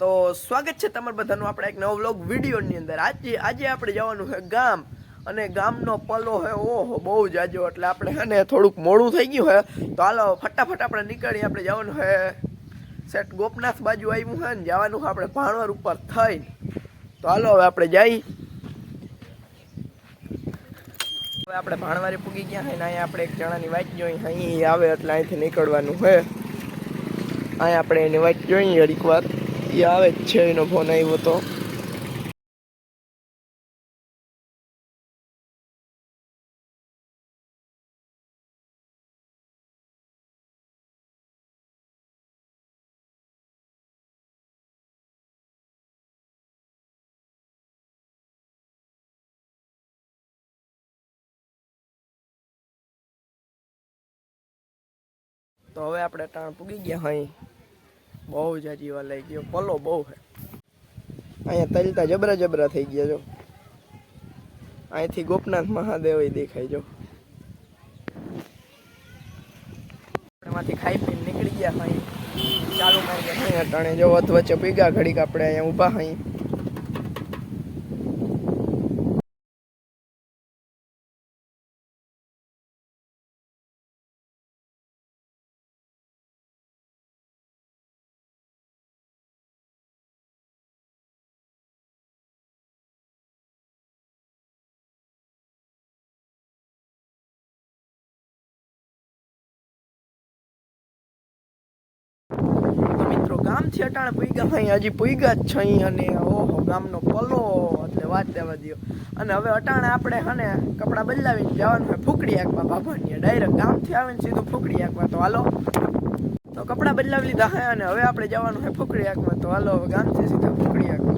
તો સ્વાગત છે તમારા બધાનું આપણે એક નવો વ્લોગ વિડીયોની અંદર. આજે આજે આપણે જવાનું છે ગામ. અને ગામનો પલો છે, ઓહો, બહુ જાજો એટલે આપણે છે ને થોડુંક મોડું થઈ ગયું હે તો હાલો, ફટાફટ આપણે નીકળી આપણે જવાનું છે. સેટ ગોપનાથ બાજુ આવ્યું હે ને, જવાનું છે આપણે ભાણવર ઉપર થઈ તો હાલો, હવે આપણે જઈ. હવે આપણે ભાણવારી પૂગી ગયા હે ને, અહીંયા આપણે એક જણાની વાત જોઈ અહીં આવે એટલે અહીંથી નીકળવાનું છે. અહીંયા આપણે એની વાત જોઈએ ઘડીક વાર. આવે જ છે એનો ફોન આવ્યો તો. તો હવે આપણે ટાણ પૂગી ગયા અહીં બહુ જાજી વાર લઈ ગયો, પલો બહુ છે. અહીંયા તલતા જબરા જબરા થઈ ગયા જો. અહીંથી ગોપનાથ મહાદેવ દેખાય જો. એમાંથી ખાઈ પીને નીકળી ગયા અહીં ચાલુ મારી ગયા અહીં અટાણે જો વચ્ચે પીગા ઘડીક આપણે અહીંયા ઊભા અહીં ગામથી અટાણે પૂગ્યા અહીં હજી પુઈગા જ છે અને ઓહો, ગામનો પલો એટલે વાત દેવા દ્યો. અને હવે અટાણે આપણે હને કપડાં બદલાવીને જવાનું હોય ફૂકડી આંકવા ભાભાની ડાયરેક્ટ ગામથી આવીને સીધું ફૂકડી આંકવા. તો હાલો. તો કપડાં બદલાવી લીધા હે અને હવે આપણે જવાનું હોય ફૂકડી આંખમાં તો હાલો, હવે ગામથી સીધા ફૂકડી આંકવા.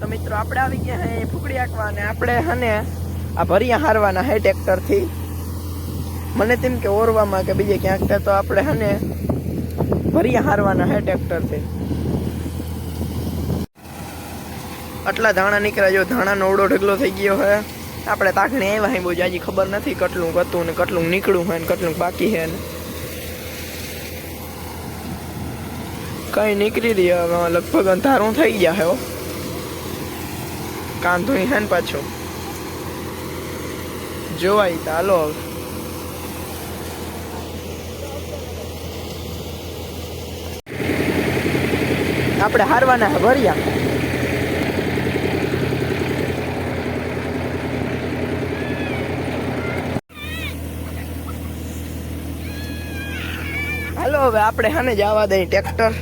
તો મિત્રો, આપણે આવી ગયા હે ફૂકડી આંકવા અને આપણે હને આ ભરિયા હારવાના હે ટ્રેક્ટરથી. મને તેમ કે ઓરવામાં કે બીજે ક્યાંક તે તો આપણે હને ભરી હારવાના હે ટ્રેક્ટરથી આટલા ધાણા નીકળ્યા, જો ધાણાનો ઓડો ઢગલો થઈ ગયો હે. આપણે તાકણી આવ્યા હે બહુ જાજી ખબર નથી કેટલું હતું ને કેટલું નીકળ્યું હોય ને કેટલું બાકી હે ને. કઈ નીકળી રહ્યા લગભગ અંધારું થઈ ગયા હે હો. કાંધો હે ને પાછું. જોવાય હાલો હવે. આપણે હારવાના ભર્યા હાલો, હવે આપણે હાને જવા દઈ ટ્રેક્ટર.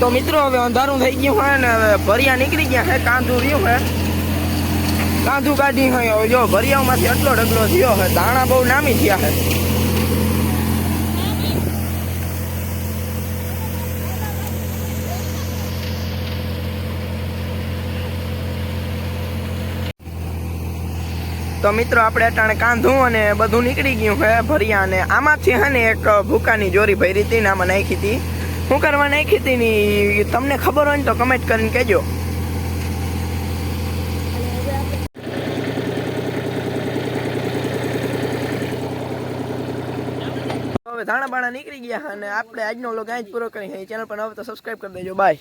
તો મિત્રો, હવે અંધારું થઈ ગયું હોય ને, હવે ભરિયા નીકળી ગયા હે, કાંધું રહ્યું હે. કાંધું કાઢી હોય જો ભરિયાઓમાંથી આટલો ઢગલો થયો હે દાણા બહુ નામી થયા હે. તો મિત્રો, આપણે અટાણે કાંધું અને બધું નીકળી ગયું હે ભર્યા અને આમાંથી હે ને એક ભૂકાની જોરી ભરી હતી ને આમાં નાખી હતી. શું કરવા નાખી હતી ને તમને ખબર હોય ને તો કમેન્ટ કરીને કહેજો. હવે ધાણા બાણા નીકળી ગયા અને આપણે આજનો લોગ અહીં જ પૂરો કરી ચેનલ પર હવે તો સબસ્ક્રાઇબ કરી દેજો. બાય